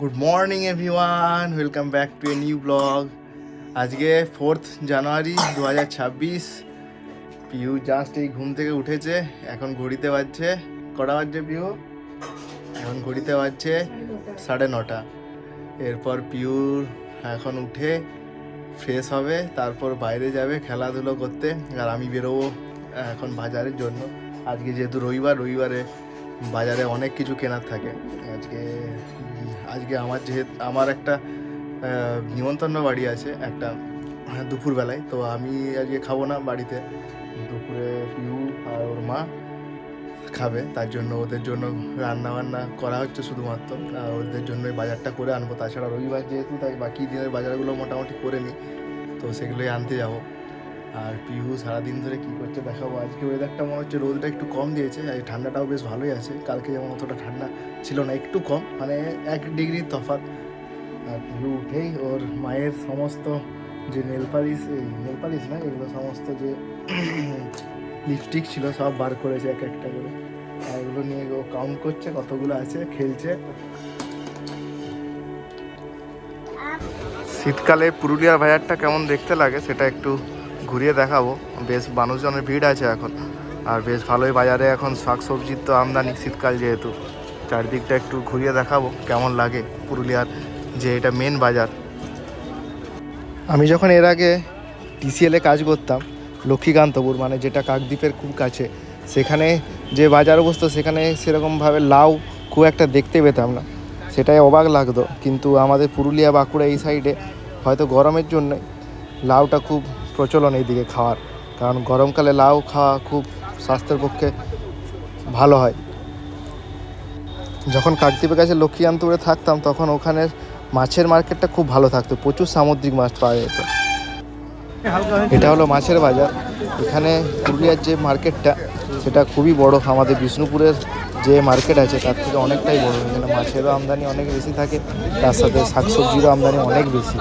Good morning everyone welcome back to a new blog আজকে fourth January দু হাজার ছাব্বিশ। পিউ জাস্ট এই ঘুম থেকে উঠেছে। এখন ঘড়িতে বাজছে। কটা বাজছে পিউ? এখন ঘড়িতে বাজছে সাড়ে নটা। এরপর পিউর এখন উঠে ফ্রেশ হবে। তারপর বাইরে যাবে খেলাধুলো করতে। আর আমি বেরোবো এখন বাজারের জন্য। আজকে যেহেতু রবিবার, রবিবারে বাজারে অনেক কিছু কেনার থাকে। আজকে আজকে আমার যেহেতু আমার একটা নিমন্ত্রণ বাড়ি আছে একটা হ্যাঁ, দুপুরবেলায়। তো আমি আজকে খাব না বাড়িতে। দুপুরে পিউ আর ওর মা খাবে তার জন্য ওদের জন্য রান্না বান্না করা হচ্ছে শুধুমাত্র। ওদের জন্য বাজারটা করে আনব। তাছাড়া রবিবার যেহেতু তাই বাকি দিনের বাজারগুলো মোটামুটি করে নিই। তো সেগুলোই আনতে যাব। আর পিহু সারাদিন ধরে কি করছে দেখাবো? আজকে ওয়েদারটা মনে হচ্ছে রোদটা একটু কম দিয়েছে আর ঠান্ডাটাও বেশ ভালোই আছে। কালকে যেমন অতটা ঠান্ডা ছিল না, একটু কম মানে এক ডিগ্রি তফাৎ। আর পিহু উঠেই ওর মায়ের সমস্ত যে নেলপালিশ, এই নেল পালিশ না, এগুলো সমস্ত যে লিপস্টিক ছিল সব বার করেছে এক একটা করে। আর এগুলো নিয়ে ও কাউন্ট করছে কতগুলো আছে, খেলছে। শীতকালে পুরুলিয়ার বাজারটা কেমন দেখতে লাগে সেটা একটু ঘুরিয়ে দেখাবো। বেশ মানুষজনের ভিড় আছে এখন। আর বেশ ভালোই বাজারে এখন শাক সবজির তো আমদানি শীতকাল যেহেতু। চারদিকটা একটু ঘুরিয়ে দেখাবো কেমন লাগে পুরুলিয়ার যে এটা মেন বাজার। আমি যখন এর আগে টিসিএলে কাজ করতাম, লক্ষ্মীকান্তপুর মানে যেটা কাকদ্বীপের খুব কাছে, সেখানে যে বাজার বসতো সেখানে সেরকমভাবে লাউ খুব একটা দেখতে পেতাম না। সেটাই অবাক লাগতো। কিন্তু আমাদের পুরুলিয়া বাঁকুড়া এই সাইডে হয়তো গরমের জন্য লাউটা খুব প্রচলন এইদিকে খাওয়ার। কারণ গরমকালে লাউ খাওয়া খুব স্বাস্থ্যের পক্ষে ভালো হয়। যখন কাকদ্বীপের কাছে লক্ষ্মীকান্তপুরে থাকতাম, তখন ওখানের মাছের মার্কেটটা খুব ভালো থাকতো। প্রচুর সামুদ্রিক মাছ পাওয়া যেত। এটা হলো মাছের বাজার। এখানে পুরুলিয়ার যে মার্কেটটা, সেটা খুবই বড়। আমাদের বিষ্ণুপুরের যে মার্কেট আছে, তার থেকে অনেকটাই বড়। এখানে মাছেরও আমদানি অনেক বেশি থাকে। তার সাথে শাকসবজিরও আমদানি অনেক বেশি।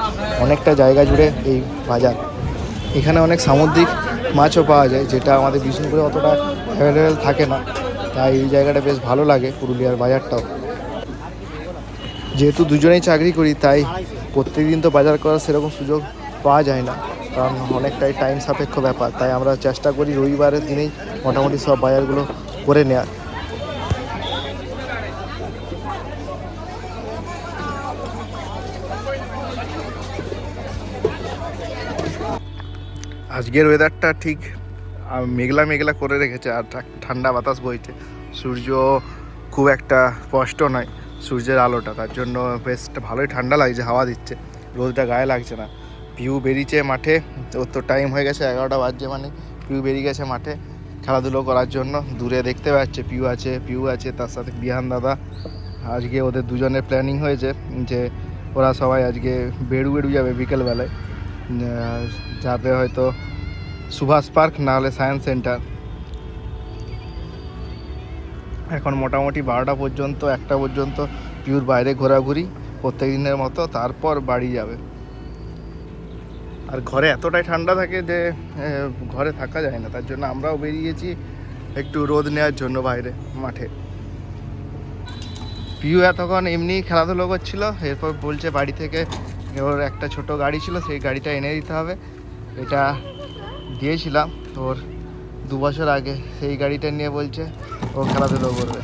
অনেকটা জায়গা জুড়ে এই বাজার। এখানে অনেক সামুদ্রিক মাছও পাওয়া যায়, যেটা আমাদের বিষ্ণুপুরে অতটা অ্যাভেলেবেল থাকে না। তাই এই জায়গাটা বেশ ভালো লাগে, পুরুলিয়ার বাজারটাও। যেহেতু দুজনেই চাকরি করি, তাই প্রত্যেকদিন তো বাজার করার সেরকম সুযোগ পাওয়া যায় না, কারণ অনেকটাই টাইম সাপেক্ষ ব্যাপার। তাই আমরা চেষ্টা করি রবিবারের দিনেই মোটামুটি সব বাজারগুলো করে নেওয়ার আজকের ওয়েদারটা ঠিক মেঘলা মেঘলা করে রেখেছে আর ঠান্ডা বাতাস বইছে। সূর্য খুব একটা স্পষ্ট নয় সূর্যের আলোটা, তার জন্য বেশ ভালোই ঠান্ডা লাগছে, হাওয়া দিচ্ছে। রোদটা গায়ে লাগছে না। পিউ বেরিয়েছে মাঠে ওর তো টাইম হয়ে গেছে এগারোটা বাজছে মানে পিউ বেরিয়ে গেছে মাঠে। খেলাধুলো করার জন্য দূরে দেখতে পাচ্ছে পিউ আছে পিউ আছে, তার সাথে বিহান দাদা। আজকে ওদের দুজনের প্ল্যানিং হয়েছে যে ওরা সবাই আজকে বেড়ু বেড়ু যাবে বিকেলবেলায়। যাবে হয়তো সুভাষ পার্ক না হলে সায়েন্স সেন্টার। এখন মোটামুটি বারোটা পর্যন্ত, একটা পর্যন্ত পিউর বাইরে ঘোরাঘুরি প্রত্যেক দিনের মতো, তারপর বাড়ি যাবে। আর ঘরে এতটাই ঠান্ডা থাকে যে ঘরে থাকা যায় না। তার জন্য আমরাও বেরিয়েছি একটু রোদ নেওয়ার জন্য বাইরে, মাঠে। পিউ এতক্ষণ এমনি খেলাধুলো করছিল, এরপর বলছে বাড়ি থেকে ওর একটা ছোট গাড়ি ছিল, সেই গাড়িটা এনে দিতে হবে। এটা দিয়েছিলাম, ওর দু বছর আগে। সেই গাড়িটা নিয়ে বলছে, ও খেলাধুলো করবে।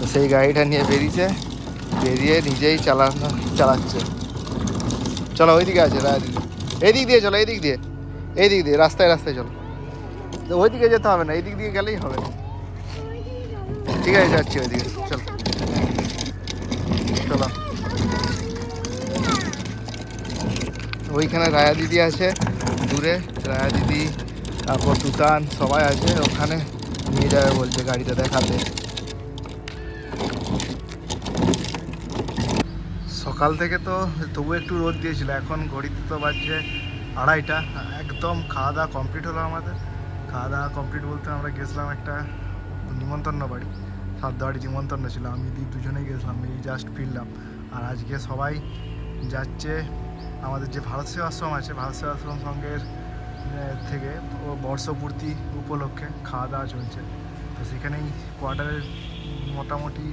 তো সেই গাড়িটা নিয়ে বেরিয়েছে, বেরিয়ে নিজেই চালানো, চালাচ্ছে। চলো ওইদিকে আছে এইদিক দিয়ে চলো, এইদিক দিয়ে। এইদিক দিয়ে, রাস্তায় রাস্তায় চলো। তো ওইদিকে যেতে হবে না, এইদিক দিয়ে গেলেই হবে। ঠিক আছে, যাচ্ছি ওইদিকে। চলো। চলো। ওইখানে রায়া দিদি আছে, দূরে রায়া দিদি, তারপর সুতান, সবাই আছে, ওখানে নিয়ে যাবে বলছে গাড়িটা দেখাতে। সকাল থেকে তো তবু একটু রোদ দিয়েছিল, এখন ঘড়িতে তো বাজছে আড়াইটা, একদম খাওয়া দাওয়া কমপ্লিট হলো আমাদের। খাওয়া দাওয়া কমপ্লিট বলতে আমরা গেছিলাম একটা নিমন্ত্রণ বাড়ি বাড়ি নিমন্ত্রণ ছিল, আমি দি দুজনেই গেছিলাম এই জাস্ট ফিরলাম। আর আজকে সবাই যাচ্ছে আমাদের যে ভারত সেবা আশ্রম আছে ভারত সেবাশ্রম সঙ্গের আহ, থেকে বর্ষপূর্তি উপলক্ষে খাওয়া দাওয়া চলছে। তো সেখানেই কোয়ার্টারের মোটামুটি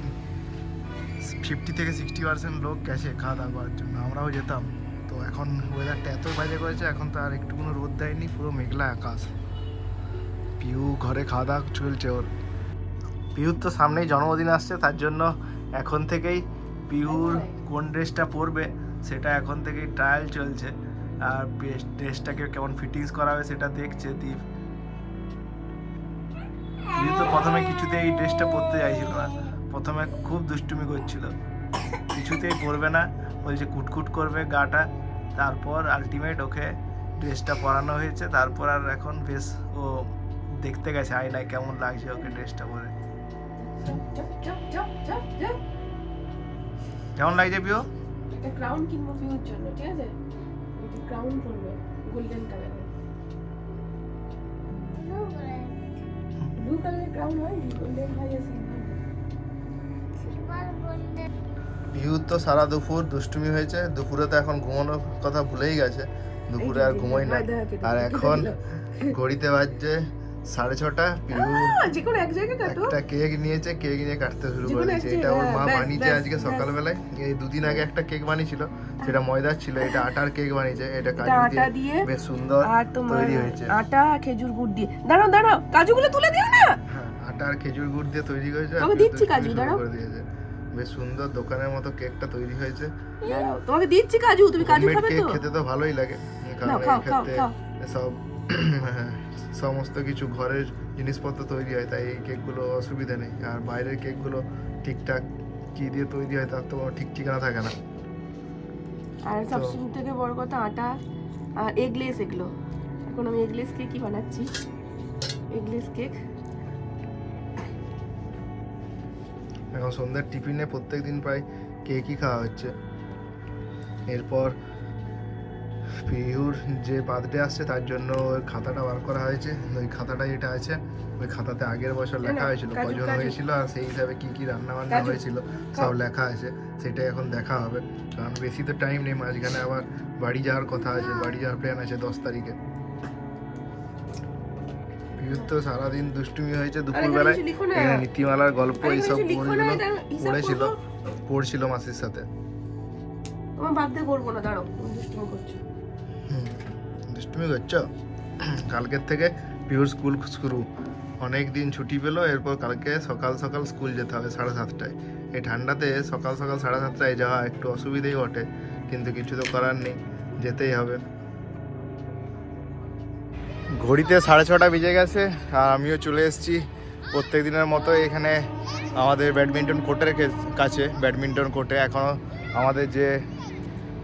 ফিফটি থেকে সিক্সটি পার্সেন্ট লোক গেছে খাওয়া দাওয়া করার জন্য। আমরাও যেতাম। তো এখন ওয়েদারটা এত বাজে করেছে এখন তো আর একটু কোনো রোদ দেয়নি পুরো মেঘলা আকাশ। পিউ ঘরে খাওয়া দাওয়া চলছে ওর। পিহুর তো সামনেই জন্মদিন আসছে তার জন্য এখন থেকেই পিহুর কোন ড্রেসটা পরবে সেটা এখন থেকেই ট্রায়াল চলছে। আর ড্রেসটাকে কেমন ফিটিংস করা হবে সেটা দেখছে দীপ। পিহু তো প্রথমে কিছুতেই এই ড্রেসটা পরতে চাইছিল না। প্রথমে খুব দুষ্টুমি করছিল। কিছুতেই পরবে না। বলছে কুটকুট করবে গাটা। তারপর আলটিমেট ওকে ড্রেসটা পরানো হয়েছে। তারপর আর এখন বেশ ও দেখতে গেছে আয়নায় কেমন লাগছে ওকে ড্রেসটা পরে। কেমন লাগছে পিও? একটা ক্রাউন কিনবো পিউর জন্য ঠিক আছে? একটা ক্রাউন পরবে গোল্ডেন কালারের ব্লু কালারের ক্রাউন হয় গোল্ডেন হয় আর সিলভার পিউ তো সারা দুপুর দুষ্টুমি হয়েছে দুপুরে তো এখন ঘুমানোর কথা ভুলেই গেছে। দুপুরে আর ঘুমোই না। আর এখন ঘড়িতে বাজছে সাড়ে ছটা পিউ যে কোনো এক জায়গায় কাটো। একটা কেক নিয়েছে কেক নিয়ে কাটতে শুরু করে দিয়েছে এটা ওর মা হ্যাঁ, বানিয়েছে আজকে সকালবেলায়। এই দুদিন আগে একটা কেক বানিয়েছিল সেটা ময়দার ছিল এটা আটার কেক বানিয়েছে এটা কাজু দিয়ে বেশ সুন্দর তৈরি হয়েছে। আটা খেজুর গুড় দিয়ে। দাঁড়াও দাঁড়াও কাজুগুলো তুলে দিও না। হ্যাঁ আটা আর খেজুর গুড় দিয়ে তৈরি তোমাকে পিউ দিচ্ছি কাজু, দাঁড়াও। করে দিয়েছে। বেশ সুন্দর দোকানের মতো কেকটা তৈরি হয়েছে। তোমাকে দিচ্ছি কাজু তুমি কাজু খাবে কেক তো? খেতে তো ভালোই লাগে। খাও, খাও, খাও। সব হ্যাঁ, সমস্ত কিছু ঘরের জিনিসপত্র তৈরি হয় তাই এই কেকগুলো অসুবিধা নেই। আর বাইরের কেকগুলো ঠিকঠাক কি দিয়ে তৈরি হয় তার তো কোনো ঠিক ঠিকানা থাকে না। আর সব তো- থেকে বড় কথা আটা আর এগলেস এগুলো। এখন আমি এগলেস কেকই বানাচ্ছি। এগলেস কেক এখন সন্ধ্যার টিফিনে প্রত্যেক দিন প্রায় কেকই খাওয়া হচ্ছে। এরপর পিহুর যে বার্থডে আসছে তার জন্য ওই খাতাটা বার করা হয়েছে। ওই খাতাটা যেটা আছে। ওই খাতাতে আগের বছর লেখা হয়েছিল কাজু, কজন হয়েছিল আর সেই হিসাবে কি কি রান্না বান্না কাজু, হয়েছিল সব লেখা আছে। সেটাই এখন দেখা হবে। কারণ বেশি তো টাইম নেই মাঝখানে আবার বাড়ি যাওয়ার কথা আছে বাড়ি যাওয়ার প্ল্যান আছে দশ তারিখে। তো সারাদিন দুষ্টুমি হয়েছে দুপুরবেলায় নীতিমালার গল্প এইসব বইগুলো পড়েছিল। পড়ছিল মাসির সাথে। তোমার বার্থডে করব না তুমি দুষ্টুমি করছ। দুষ্টুমি করছ কালকের থেকে পিওর স্কুল শুরু। অনেক দিন ছুটি পেল, এরপর কালকে সকাল সকাল স্কুল যেতে হবে সাড়ে সাতটায়। এই ঠান্ডাতে সকাল সকাল সাড়ে সাতটায় যাওয়া একটু অসুবিধেই বটে, কিন্তু কিছু তো করার নেই, যেতেই হবে। ঘড়িতে সাড়ে ছটা বেজে গেছে, আর আমিও চলে এসেছি প্রত্যেক দিনের মতো এখানে আমাদের ব্যাডমিন্টন কোর্টের কাছে, ব্যাডমিন্টন কোর্টে। এখনও আমাদের যে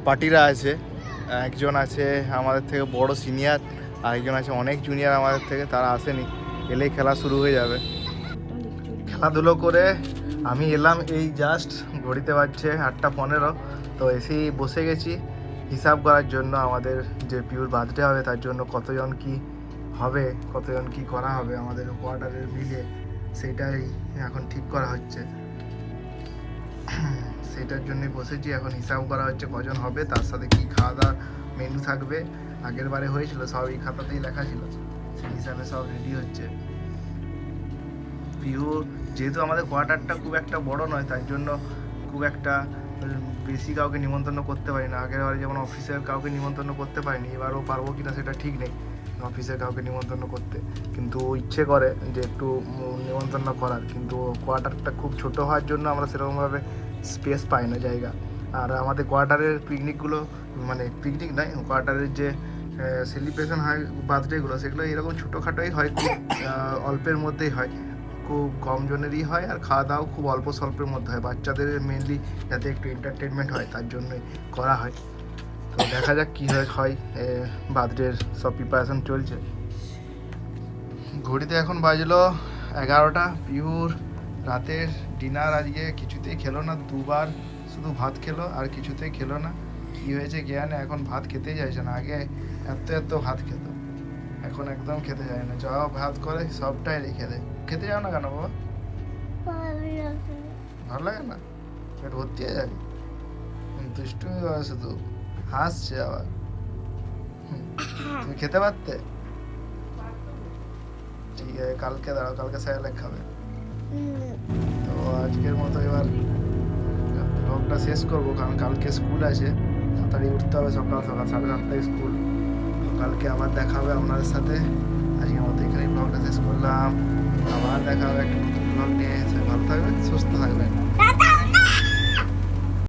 পার্টিরা আছে একজন আছে আমাদের থেকে বড় সিনিয়র, আরেকজন আছে অনেক জুনিয়র আমাদের থেকে, তারা আসেনি, এলেই খেলা শুরু হয়ে যাবে। খেলাধুলো করে আমি এলাম এই জাস্ট ঘড়িতে বাজছে আটটা পনেরো, তো এসেই বসে গেছি। হিসাব করার জন্য আমাদের যে পিওর বার্থডে হবে, তার জন্য কতজন কি হবে, কতজন কি করা হবে আমাদের কোয়ার্টারের মিলে সেটাই এখন ঠিক করা হচ্ছে। সেটার জন্যই বসেছি এখন হিসাব করা হচ্ছে কজন হবে, তার সাথে কী খাওয়া দাওয়া মেনু থাকবে। আগের বারে হয়েছিল, সব এই খাতাতেই লেখা ছিল। সেই হিসাবে সব রেডি হচ্ছে। পিহু যেহেতু আমাদের কোয়ার্টারটা খুব একটা বড় নয়, তার জন্য খুব একটা বেশি কাউকে নিমন্ত্রণ করতে পারি না। আগের বারে যেমন অফিসের কাউকে নিমন্ত্রণ করতে পারিনি, এবারও পারব কিনা সেটা ঠিক নেই। অফিসের কাউকে নিমন্ত্রণ করতে। কিন্তু ইচ্ছে করে যে একটু নিমন্ত্রণ করার। কিন্তু কোয়ার্টারটা খুব ছোট হওয়ার জন্য আমরা সেরকমভাবে স্পেস পাই না জায়গা। আর আমাদের কোয়ার্টারের পিকনিকগুলো মানে পিকনিক নয় কোয়ার্টারের যে সেলিব্রেশন হয় বার্থডেগুলো সেগুলো এরকম ছোটোখাটোই হয়, খুব অল্পের মধ্যেই হয়। খুব কম জনেরই হয় আর খাওয়া দাওয়া খুব অল্প স্বল্পের মধ্যে হয়। বাচ্চাদের মেনলি যাতে একটু এন্টারটেনমেন্ট হয়, তার জন্যই করা হয়। তো দেখা যাক কী হয় হয় বার্থডের সব প্রিপারেশন চলছে। ঘড়িতে এখন বাজলো এগারোটা পিউর রাতের ডিনার আজকে কিছুতেই খেলো না, দুবার শুধু ভাত খেলো আর কিছুতেই খেলো না। কি হয়েছে জ্ঞানে? এখন ভাত খেতেই চাইছে না। আগে এত এত ভাত খেত। এখন একদম খেতে যায় না। যা ভাত করে সবটাই রেখে দেয়। খেতে যাও না কেন বাবা? ভালো লাগে না? পেট ভর্তি হয়ে যাবে। দুষ্টুমি করে শুধু। হাসছে আবার। তুমি খেতে পারতে? ঠিক আছে, কালকে দাঁড়াও, কালকে স্যালাড খাবে ব্লগটা শেষ করব, কারণ কালকে স্কুল আছে। তাড়াতাড়ি উঠতে হবে সকাল সকাল, সাড়ে সাতটায় স্কুল কালকে আবার দেখা হবে আপনাদের সাথে। আজকে মতো এখানে ব্লগটা শেষ করলাম। আবার দেখা হবে একটা নতুন ব্লগ নিয়ে। ভালো থাকবেন, সুস্থ থাকবেন।